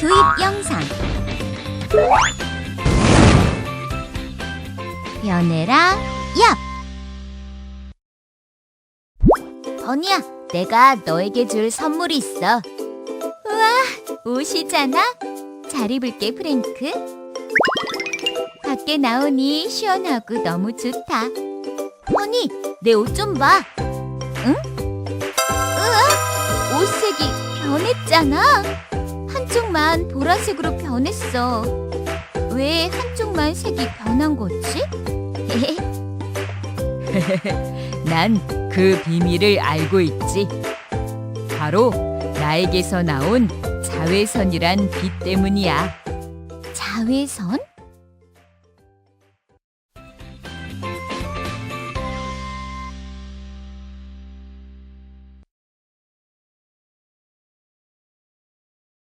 도입 영상. 연애라 얍. 버니야 내가 너에게 줄 선물이 있어. 우와 옷이잖아. 잘 입을게 프랭크. 밖에 나오니 시원하고 너무 좋다. 버니 내 옷 좀 봐. 응? 우와 옷색이 변했잖아 한쪽만 보라색으로 변했어. 왜 한쪽만 색이 변한 거지? 난 그 비밀을 알고 있지. 바로 나에게서 나온 자외선이란 빛 때문이야. 자외선?